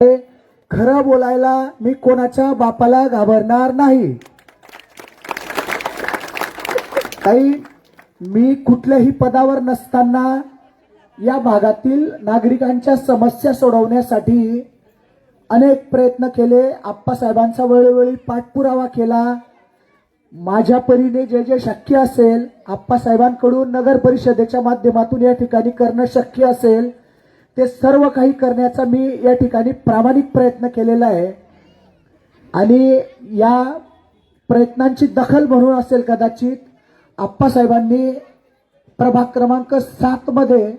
खरं बोलायला मी कोणाच्या बापाला घाबरणार नाही. काही मी कुठल्याही पदावर नसताना या भागातील नागरिकांच्या समस्या सोडवण्यासाठी अनेक प्रयत्न केले. आप्पासाहेबांचा वेळोवेळी पाठपुरावा केला. माझ्या परीने जे जे शक्य असेल आप्पासाहेबांकडून नगर परिषदेच्या माध्यमातून या ठिकाणी करणं शक्य असेल. ते सर्व काही करण्याचा मी या ठिकाणी प्रामाणिक प्रयत्न केलेला आहे. आणि या प्रयत्नांची दखल म्हणून असेल कदाचित आप्पासाहेबांनी प्रभाग क्रमांक सातमध्ये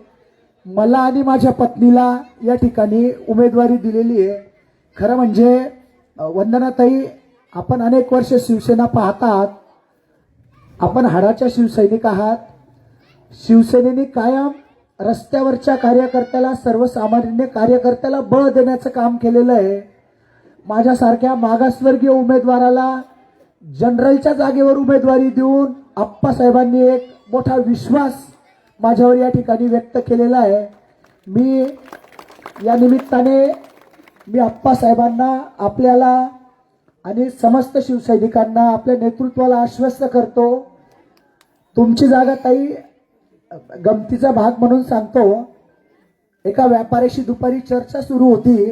मला आणि माझ्या पत्नीला या ठिकाणी उमेदवारी दिलेली आहे. खरं म्हणजे वंदनाताई आपण अनेक वर्ष शिवसेना पाहतात. आपण हाडाच्या शिवसैनिक आहात. शिवसेनेने कायम रस्त्यावरच्या कार्यकर्त्याला सर्वसामान्य कार्यकर्त्याला बळ देण्याचं काम केलेलं आहे. माझ्यासारख्या मागासवर्गीय उमेदवाराला जनरलच्या जागेवर उमेदवारी देऊन आप्पासाहेबांनी एक मोठा विश्वास माझ्यावर या ठिकाणी व्यक्त केलेला आहे. मी या निमित्ताने मी आप्पासाहेबांना आपल्याला आणि समस्त शिवसैनिकांना आपल्या नेतृत्वाला आश्वस्त करतो. तुमची जागा ताई गमतीचा भाग म्हणून सांगतो. एका व्यापाऱ्याशी दुपारी चर्चा सुरू होती.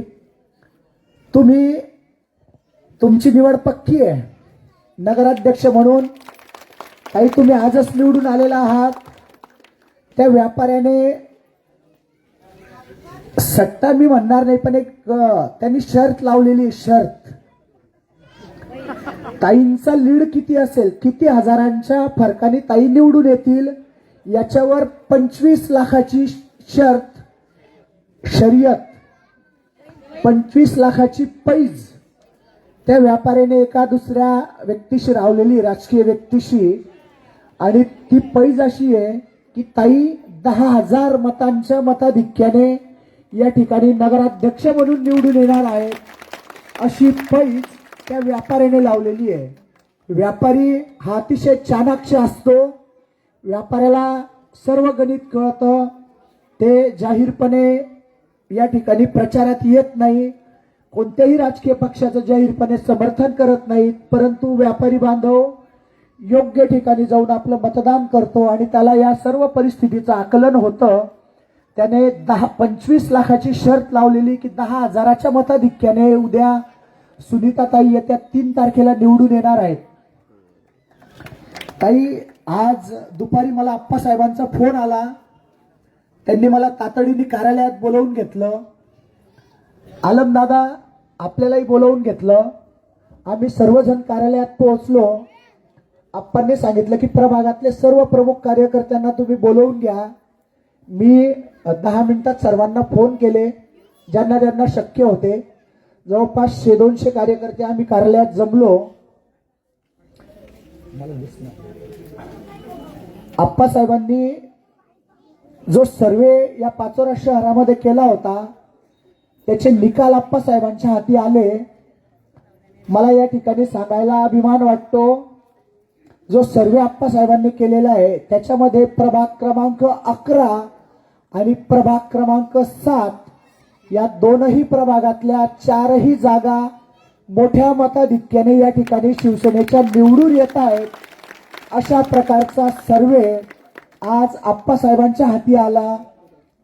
तुम्ही तुमची निवड पक्की आहे. नगराध्यक्ष म्हणून काही तुम्ही आजच निवडून आलेला आहात. त्या व्यापाऱ्याने सट्टा मी म्हणणार नाही पण एक त्यांनी शर्त लावलेली आहे, शर्त. ताईंचा लीड किती असेल किती हजारांच्या फरकाने ताई निवडून येतील? याच्यावर पंचवीस लाखाची शर्त शर्यत पंचवीस लाखाची पैज. त्या व्यापाऱ्याने एका दुसऱ्या व्यक्तीशी रावलेली राजकीय व्यक्तीशी आणि ती पैज अशी आहे की ताई दहा हजार मतांच्या मताधिक्याने या ठिकाणी नगराध्यक्ष म्हणून निवडून येणार आहे. अशी पैज त्या व्यापाऱ्याने लावलेली आहे. व्यापारी हा अतिशय चाणाक्ष असतो. व्यापाऱ्याला सर्व गणित कळतं. ते जाहीरपणे या ठिकाणी प्रचारात येत नाही. कोणत्याही राजकीय पक्षाचं जाहीरपणे समर्थन करत नाहीत. परंतु व्यापारी बांधव योग्य ठिकाणी जाऊन आपलं मतदान करतो आणि त्याला या सर्व परिस्थितीचं आकलन होतं. त्याने दहा पंचवीस लाखाची शर्त लावलेली की दहा हजाराच्या मताधिक्याने उद्या सुनीताताई येत्या तीन तारखेला निवडून येणार आहेत. ताई आज दुपारी मला आप्पासाहेबांचा फोन आला. त्यांनी मला तातडीने कार्यालयात बोलवून घेतलं. आलम दादा आपल्यालाही बोलवून घेतलं. आम्ही सर्वजण कार्यालयात पोहोचलो. आप्पांनी सांगितलं की प्रभागातले सर्व प्रमुख कार्यकर्त्यांना तुम्ही बोलवून घ्या. मी दहा मिनिटात सर्वांना फोन केले ज्यांना ज्यांना शक्य होते. जवळपास शे दोनशे कार्यकर्ते आम्ही कार्यालयात जमलो. आप्पासाहेबांनी जो सर्वे या पाचोरा शहरामध्ये केला होता त्याचे निकाल आप्पासाहेबांच्या हाती आले. मला या ठिकाणी सांगायला अभिमान वाटतो. जो सर्वे आप्पासाहेबांनी केलेला आहे त्याच्यामध्ये प्रभाग क्रमांक अकरा आणि प्रभाग क्रमांक सात या दोनही प्रभागातल्या चारही जागा मोठ्या मताधिक्याने या ठिकाणी शिवसेनेच्या निवडून येत आहेत अशा प्रकारचा सर्वे आज आप्पासाहेबांच्या हाती आला.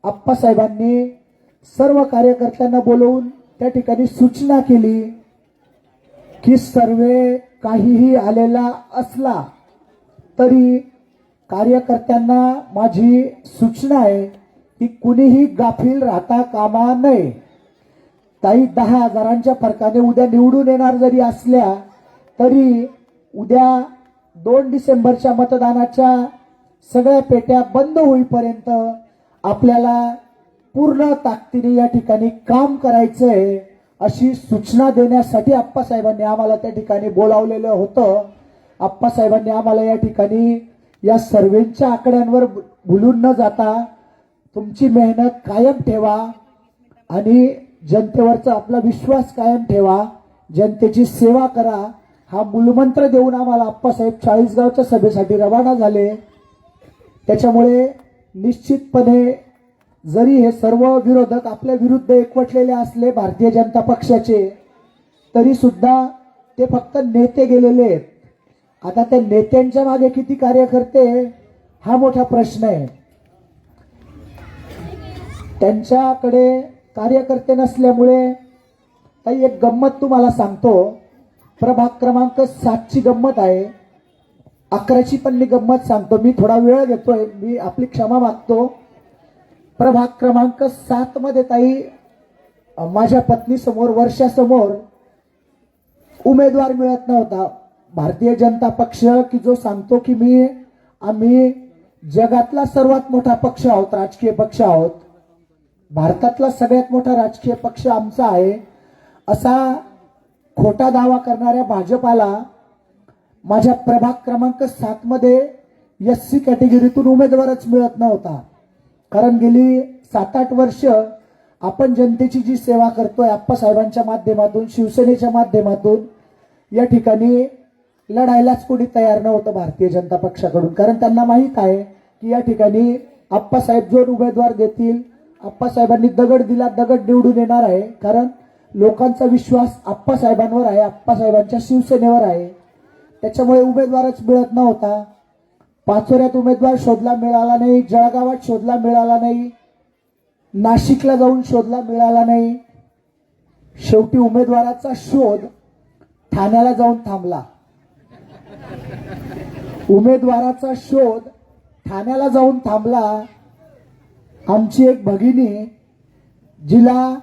आप्पासाहेबांनी सर्व कार्यकर्त्यांना बोलवून त्या ठिकाणी सूचना केली की सर्वे काहीही आलेला असला तरी कार्यकर्त्यांना माझी सूचना आहे की कुणीही गाफील राहता कामा नये. ताई दहा हजारांच्या फरकाने उद्या निवडून येणार जरी असल्या तरी उद्या दोन डिसेंबरच्या मतदानाच्या सगळ्या पेट्या बंद होईपर्यंत आपल्याला पूर्ण ताकदीने या ठिकाणी काम करायचं आहे अशी सूचना देण्यासाठी आप्पासाहेबांनी आम्हाला त्या ठिकाणी बोलावलेलं होतं. आप्पासाहेबांनी आम्हाला या ठिकाणी या सर्वेच्या आकड्यांवर भुलून न जाता तुमची मेहनत कायम ठेवा आणि जनतेवरचा आपला विश्वास कायम ठेवा जनतेची सेवा करा. हा मूलमंत्र देऊन आम्हाला आप्पासाहेब चाळीसगावच्या सभेसाठी रवाना झाले. त्याच्यामुळे निश्चितपणे जरी हे सर्व विरोधक आपल्या विरुद्ध एकवटलेले असले भारतीय जनता पक्षाचे तरी सुद्धा ते फक्त नेते गेलेले आहेत. आता त्या नेत्यांच्या मागे किती कार्यकर्ते हा मोठा प्रश्न आहे. त्यांच्याकडे कार्यकर्ते नसल्यामुळे काही एक गंमत तुम्हाला सांगतो. प्रभाग क्रमांक सातची गंमत आहे. अकराची पण मी गंमत सांगतो. मी थोडा वेळ घेतोय मी आपली क्षमा मागतो. प्रभाग क्रमांक सात मध्ये ताई माझ्या पत्नी समोर वर्षासमोर उमेदवार मिळत नव्हता. भारतीय जनता पक्ष की जो सांगतो की मी आम्ही जगातला सर्वात मोठा पक्ष आहोत राजकीय पक्ष आहोत. भारतातला सगळ्यात मोठा राजकीय पक्ष आमचा आहे. असा खोटा दावा करणाऱ्या भाजपाला माझ्या प्रभाग क्रमांक सातमध्ये एस सी कॅटेगरीतून उमेदवारच मिळत नव्हता. कारण गेली सात आठ वर्ष आपण जनतेची जी सेवा करतोय आप्पासाहेबांच्या माध्यमातून शिवसेनेच्या माध्यमातून या ठिकाणी लढायलाच कोणी तयार नव्हतं भारतीय जनता पक्षाकडून. कारण त्यांना माहीत आहे की या ठिकाणी आप्पासाहेब जो उमेदवार देतील आप्पासाहेबांनी दगड दिला दगड निवडून येणार आहे. कारण लोकांचा विश्वास आप्पासाहेबांवर आहे आप्पासाहेबांच्या शिवसेनेवर आहे. त्याच्यामुळे उमेदवारच मिळत नव्हता. पाचोऱ्यात उमेदवार शोधला मिळाला नाही जळगावात शोधला मिळाला नाही नाशिकला जाऊन शोधला मिळाला नाही. शेवटी उमेदवाराचा शोध ठाण्याला जाऊन थांबला. उमेदवाराचा शोध ठाण्याला जाऊन थांबला. आमची एक भगिनी जिला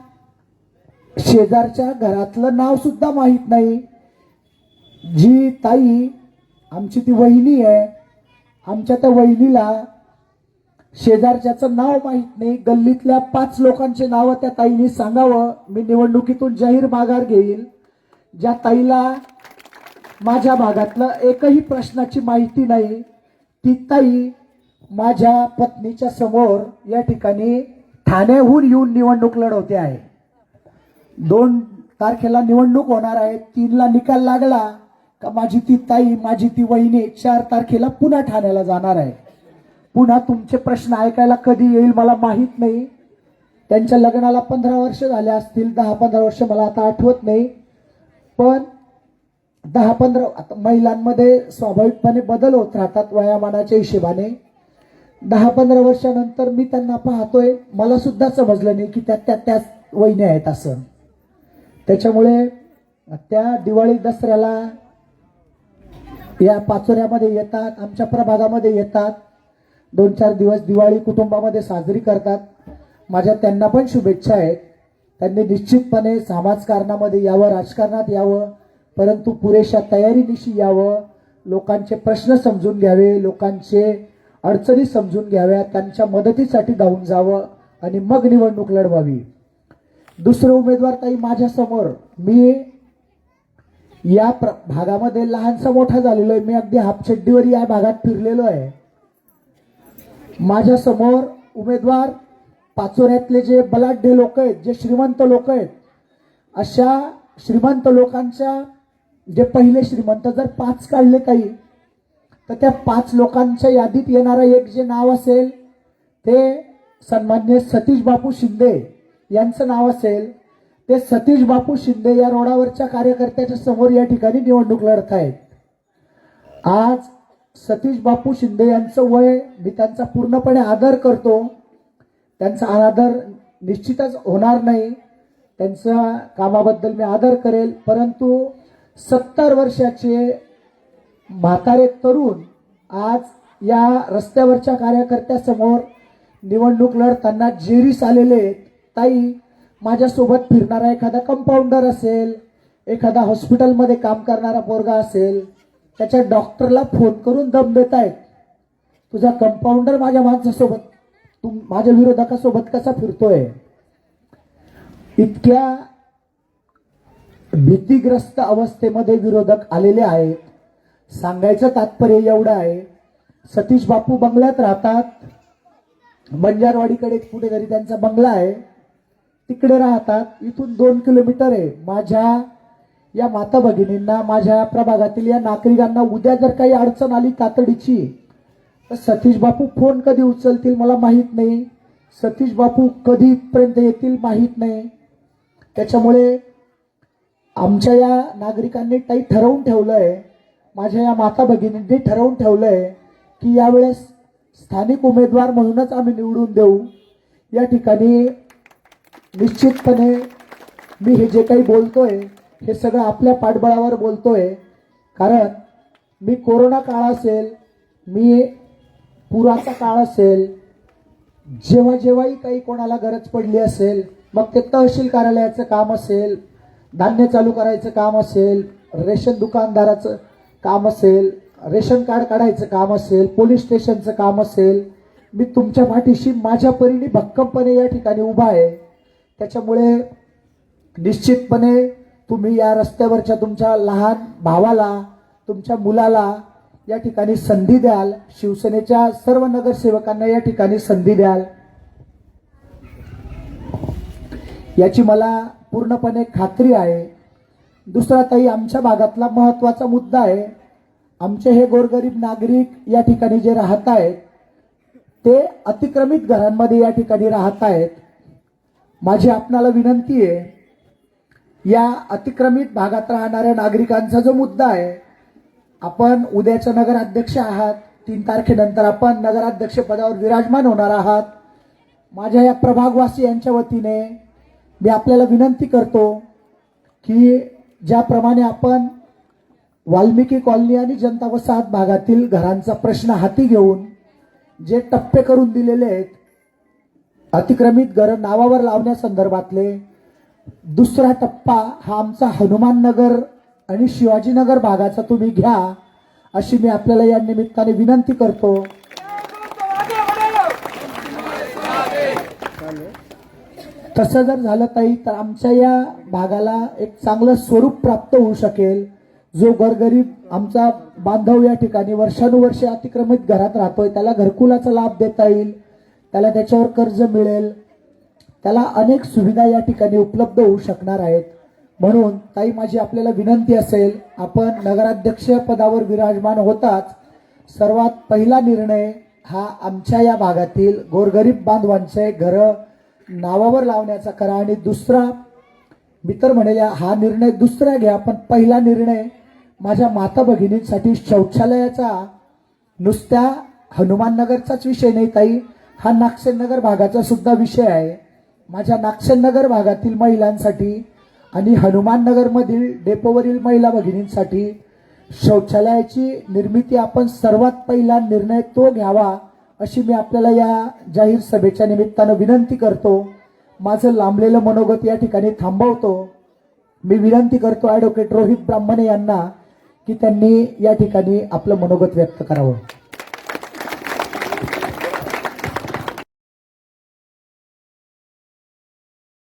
शेजारच्या घरातलं नाव सुद्धा माहीत नाही. जी ताई आमची ती वहिनी आहे. आमच्या त्या वहिनीला शेजारच्याचं नाव माहीत नाही. गल्लीतल्या पाच लोकांचे नावं त्या ताईने सांगावं. मी निवडणुकीतून जाहीर माघार घेईल ज्या ताईला माझ्या भागातलं एकही प्रश्नाची माहिती नाही ती ताई माझ्या पत्नीच्या समोर या ठिकाणी ठाण्याहून येऊन निवडणूक लढवते आहे. दोन तारखेला निवडणूक होणार आहे. तीनला निकाल लागला का माझी ती ताई माझी ती वहिनी चार तारखेला पुन्हा ठाण्याला जाणार आहे. पुन्हा तुमचे प्रश्न ऐकायला कधी येईल मला माहीत नाही. त्यांच्या लग्नाला पंधरा वर्ष झाले असतील. दहा पंधरा वर्ष मला आता आठवत नाही. पण दहा पंधरा महिलांमध्ये स्वाभाविकपणे बदल होत राहतात वयामानाच्या हिशेबाने. दहा पंधरा वर्षानंतर मी त्यांना पाहतोय मला सुद्धा समजलं नाही की त्या त्या त्याच वहिन्या आहेत असं. त्याच्यामुळे त्या दिवाळी दसऱ्याला या पाचोऱ्यामध्ये येतात आमच्या प्रभागामध्ये येतात. दोन चार दिवस दिवाळी कुटुंबामध्ये साजरी करतात. माझ्या त्यांना पण शुभेच्छा आहेत. त्यांनी निश्चितपणे समाजकारणामध्ये यावं राजकारणात यावं परंतु पुरेशा तयारीनिशी यावं. लोकांचे प्रश्न समजून घ्यावे लोकांचे अडचणी समजून घ्याव्या त्यांच्या मदतीसाठी धावून जावं आणि मग निवडणूक लढवावी. दुसरं उमेदवार ताई माझ्यासमोर मी या प्र भागामध्ये लहानसा मोठा झालेलो आहे. मी अगदी हापचड्डीवर या भागात फिरलेलो आहे. माझ्यासमोर उमेदवार पाचोऱ्यातले जे बलाढ्य लोक आहेत जे श्रीमंत लोक आहेत अशा श्रीमंत लोकांच्या जे पहिले श्रीमंत जर पाच काढले काही तर त्या पाच लोकांच्या यादीत येणारं एक जे नाव असेल ते सन्मान्य सतीश बापू शिंदे यांचं नाव असेल. ते सतीश बापू शिंदे या रोडावरच्या कार्यकर्त्याच्या समोर या ठिकाणी निवडणूक लढत आहेत. आज सतीश बापू शिंदे यांचं वय मी त्यांचा पूर्णपणे आदर करतो. त्यांचा अनादर निश्चितच होणार नाही. त्यांच्या कामाबद्दल मी आदर करेल. परंतु सत्तर वर्षाचे म्हातारे तरुण आज या रस्त्यावरच्या कार्यकर्त्यासमोर निवडणूक लढताना जेरीस आलेले आहेत. ताई माझ्यासोबत फिरणारा एखादा कंपाऊंडर असेल एखादा हॉस्पिटलमध्ये काम करणारा पोरगा असेल त्याच्या डॉक्टरला फोन करून दम देत आहेत तुझा कंपाऊंडर माझ्या माणसासोबत तू माझ्या विरोधकासोबत कसा फिरतोय? इतक्या भीतीग्रस्त अवस्थेमध्ये विरोधक आलेले आहेत. सांगायचं तात्पर्य एवढं आहे सतीश बापू बंगल्यात राहतात. बंजारवाडीकडे कुठेतरी त्यांचा बंगला आहे. तिकडे राहतात. इथून दोन किलोमीटर आहे. माझ्या या माता भगिनींना माझ्या प्रभागातील या नागरिकांना उद्या जर काही अडचण आली तातडीची तर सतीश बापू फोन कधी उचलतील मला माहीत नाही. सतीश बापू कधीपर्यंत येतील माहीत नाही. त्याच्यामुळे आमच्या या नागरिकांनी काही ठरवून ठेवलं आहे माझ्या या माता भगिनींनी ठरवून ठेवलं आहे की यावेळेस स्थानिक उमेदवार म्हणूनच आम्ही निवडून देऊ. या ठिकाणी निश्चितपणे मी हे जे काही बोलतोय हे सगळं आपल्या पाठबळावर बोलतोय. कारण मी कोरोना काळ असेल मी पुराचा काळ असेल जेव्हा जेव्हाही काही कोणाला गरज पडली असेल मग ते तहसील कार्यालयाचं काम असेल धान्य चालू करायचं काम असेल रेशन दुकानदाराचं काम असेल रेशन कार्ड काढायचं काम असेल पोलीस स्टेशनचं काम असेल मी तुमच्या पाठीशी माझ्या परीने भक्कमपणे या ठिकाणी उभा आहे. त्याच्यामुळे निश्चितपणे तुम्ही या रस्त्यावरच्या तुमच्या लहान भावाला तुमच्या मुलाला या ठिकाणी संधी द्याल. शिवसेनेच्या सर्व नगरसेवकांना या ठिकाणी संधी द्याल. याची मला पूर्णपणे खात्री आहे. दुसरा ताई आमच्या भागातला महत्त्वाचा मुद्दा आहे. आमचे हे गोरगरीब नागरिक या ठिकाणी जे राहत आहेत ते अतिक्रमित घरांमध्ये या ठिकाणी राहत आहेत. माझी आपणाला विनंती आहे या अतिक्रमित भागात राहणाऱ्या नागरिकांचा जो मुद्दा आहे आपण उद्याच्या नगराध्यक्ष आहात तीन तारखेनंतर आपण नगराध्यक्ष पदावर विराजमान होणार आहात. माझ्या या प्रभागवासी यांच्या वतीने मी आपल्याला विनंती करतो की ज्याप्रमाणे आपण वाल्मिकी कॉलनी आणि जनता वसाहत भागातील घरांचा प्रश्न हाती घेऊन जे टप्पे करून दिलेले आहेत अतिक्रमित घर नावावर लावण्यासंदर्भातले दुसरा टप्पा हा आमचा हनुमान नगर आणि शिवाजीनगर भागाचा तुम्ही घ्या अशी मी आपल्याला या निमित्ताने विनंती करतो. तसं जर झालं ताई तर आमच्या या भागाला एक चांगलं स्वरूप प्राप्त होऊ शकेल जो गरगरीब आमचा बांधव या ठिकाणी वर्षानुवर्षे अतिक्रमित घरात राहतोय त्याला घरकुलाचा लाभ देता येईल त्याला त्याच्यावर कर्ज मिळेल त्याला अनेक सुविधा या ठिकाणी उपलब्ध होऊ शकणार आहेत. म्हणून ताई माझी आपल्याला विनंती असेल आपण नगराध्यक्ष पदावर विराजमान होताच सर्वात पहिला निर्णय हा आमच्या या भागातील गोरगरीब बांधवांचे घरं नावावर लावण्याचा करा आणि दुसरा मी तर म्हणेल्या हा निर्णय दुसरा घ्या पण पहिला निर्णय माझ्या माता भगिनींसाठी शौचालयाचा नुसत्या हनुमाननगरचाच विषय नाही ताई. हा नागसेननगर भागाचा सुद्धा विषय आहे. माझ्या नागसेननगर भागातील महिलांसाठी आणि हनुमाननगरमधील डेपोवरील महिला भगिनींसाठी शौचालयाची निर्मिती आपण सर्वात पहिला निर्णय तो घ्यावा. अशी मी आपल्याला या जाहीर सभेच्या निमित्तानं विनंती करतो. माझं लांबलेलं मनोगत या ठिकाणी थांबवतो. मी विनंती करतो ॲडव्होकेट रोहित ब्राह्मणे यांना की त्यांनी या ठिकाणी आपलं मनोगत व्यक्त करावं.